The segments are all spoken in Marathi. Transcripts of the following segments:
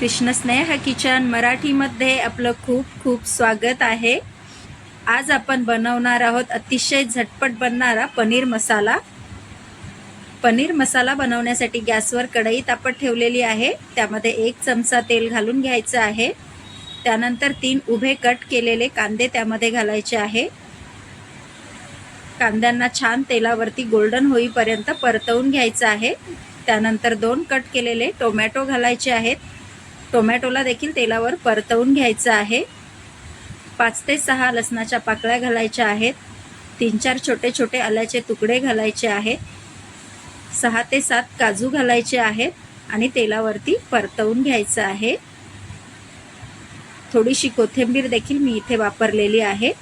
कृष्णस्नेह किचन मराठीमध्ये आपलं खूप खूप स्वागत आहे. आज आपण बनवणार आहोत अतिशय झटपट बनणारा पनीर मसाला. पनीर मसाला बनवण्यासाठी गॅसवर कढई तापत ठेवलेली आहे. त्यामध्ये एक चमचा तेल घालून घ्यायचं आहे. त्यानंतर तीन उभे कट केलेले कांदे त्यामध्ये घालायचे आहे. कांद्यांना छान तेलावरती गोल्डन होईपर्यंत परतवून घ्यायचं आहे. त्यानंतर दोन कट केलेले टोमॅटो घालायचे आहेत. टोमॅटोला देखील तेलावर परतवून घ्यायचं आहे. पाच ते सहा लसणाच्या पाकळ्या घालायच्या आहेत. तीन चार छोटे छोटे आल्याचे तुकडे घालायचे आहेत. सहा ते सात काजू घालायचे आहेत आणि तेलावरती परतवून घ्यायचं आहे. थोडीशी कोथिंबीर देखील मी इथे वापरलेली आहे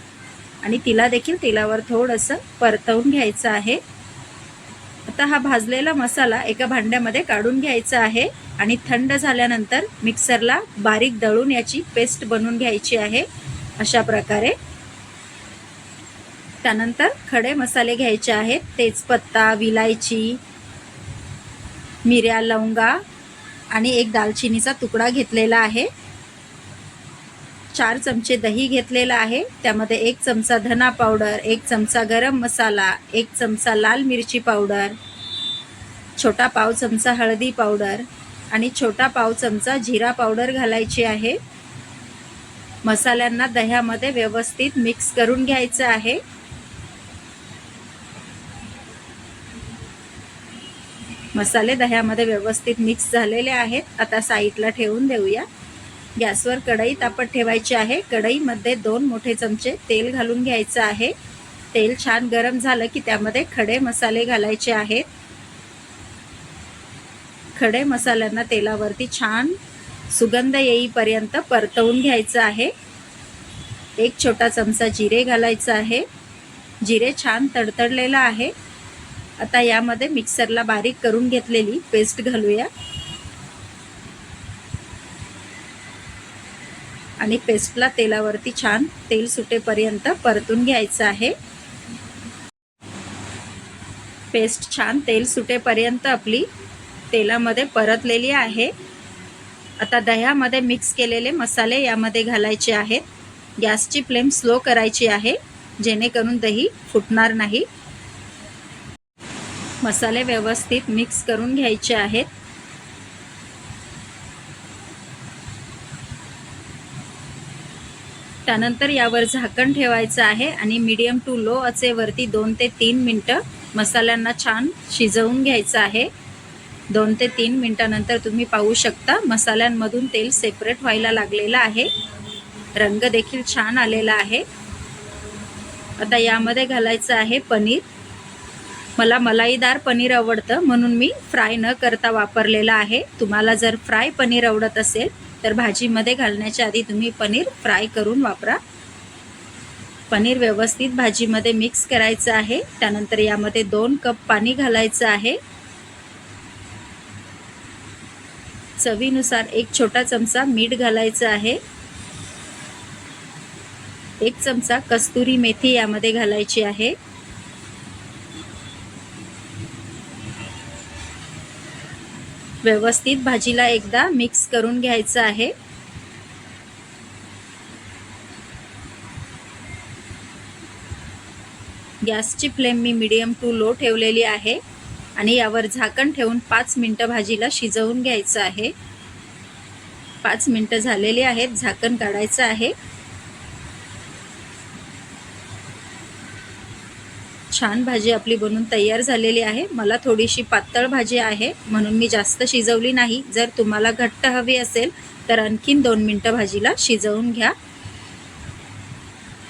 आणि तिला देखील तेलावर थोडंसं परतवून घ्यायचं आहे. आता हा भाजलेला मसाला एका भांड्यामध्ये काढून घ्यायचा आहे आणि थंड झाल्यानंतर मिक्सरला बारीक दळून याची पेस्ट बनवून घ्यायची आहे अशा प्रकारे. त्यानंतर खडे मसाले घ्यायचे आहेत तेजपत्ता विलायची मिऱ्या लवंगा आणि एक दालचिनीचा तुकडा घेतलेला आहे. चार चमचे दही घेतलेला आहे. त्यामध्ये एक चमचा धना पावडर एक चमचा गरम मसाला एक चमचा लाल मिरची पावडर छोटा पाव चमचा हळदी पावडर आणि छोटा पाव चमचा जिरा पावडर घालायची आहे. मसाल्यांना दह्यामध्ये व्यवस्थित मिक्स करून घ्यायचं आहे. मसाले दह्यामध्ये व्यवस्थित मिक्स झालेले आहेत. आता साईडला ठेवून देऊया. गॅसवर कढई तापत ठेवायची आहे. कढईमध्ये दोन मोठे चमचे तेल घालून घ्यायचं आहे. तेल छान गरम झालं की त्यामध्ये खडे मसाले घालायचे आहेत. खडे मसाल्यांना तेलावरती छान सुगंध येईपर्यंत परतवून घ्यायचं आहे. एक छोटा चमचा जिरे घालायचं आहे. जिरे छान तडतडलेलं आहे. आता यामध्ये मिक्सरला बारीक करून घेतलेली पेस्ट घालूया. आणि पेस्टला तेलावरती छान तेल सुटेपर्यंत परतून घ्यायचं आहे. पेस्ट छान तेल सुटेपर्यंत आपली तेलामध्ये परतलेली आहे. आता दह्यामध्ये मिक्स केलेले मसाले यामध्ये घालायचे आहेत. गॅसची फ्लेम स्लो करायची आहे जेणेकरून दही फुटणार नाही. मसाले व्यवस्थित मिक्स करून घ्यायचे आहेत. त्यानंतर यावर झाकण ठेवायचं आहे आणि मीडियम टू लो अचेवरती दोन ते तीन मिनटं मसाल्यांना छान शिजवून घ्यायचं आहे. दोन ते तीन मिनटानंतर तुम्ही पाहू शकता मसाल्यांमधून तेल सेपरेट व्हायला लागलेलं आहे. रंग देखील छान आलेला आहे. आता यामध्ये घालायचं आहे पनीर. मला मलाईदार पनीर आवडतं म्हणून मी फ्राय न करता वापरलेलं आहे. तुम्हाला जर फ्राय पनीर आवडत असेल तर भाजीमध्ये घालण्याच्या आधी तुम्ही पनीर फ्राय करून वापरा. पनीर व्यवस्थित भाजीमध्ये मिक्स करायचं आहे. त्यानंतर यामध्ये दोन कप पाणी घालायचं आहे. चवीनुसार एक छोटा चमचा मीठ घालायचं आहे. एक चमचा कस्तुरी मेथी यामध्ये घालायची आहे. व्यवस्थित भाजीला एकदा मिक्स करून घ्यायचं आहे. गॅसची फ्लेम मी मीडियम टू लो ठेवलेली आहे आणि यावर झाकण ठेवून पाच मिनटं भाजीला शिजवून घ्यायचं आहे. पाच मिनटं झालेली आहेत झाकण काढायचं आहे. छान भाजी आपली बनून तयार झालेली आहे. मला थोडीशी पातळ भाजी आहे म्हणून मी जास्त शिजवली नाही. जर तुम्हाला घट्ट हवी असेल तर आणखीन दोन मिनटं भाजीला शिजवून घ्या.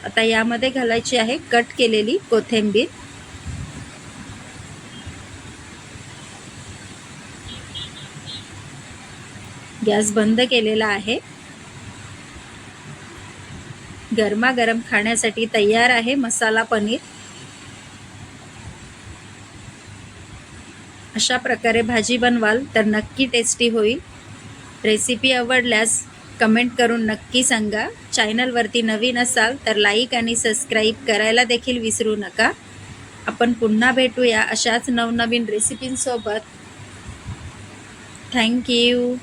आता यामध्ये घालायची आहे कट केलेली कोथिंबीर. गॅस बंद केलेला आहे. गरमागरम खाण्यासाठी तयार आहे मसाला पनीर. अशा प्रकारे भाजी बनवाल तर नक्की टेस्टी होईल. रेसिपी आवडल्यास कमेंट करून नक्की सांगा. चॅनलवरती नवीन असाल तर लाईक आणि सबस्क्राईब करायला देखील विसरू नका. आपण पुन्हा भेटूया अशाच नवनवीन रेसिपींसोबत थँक्यू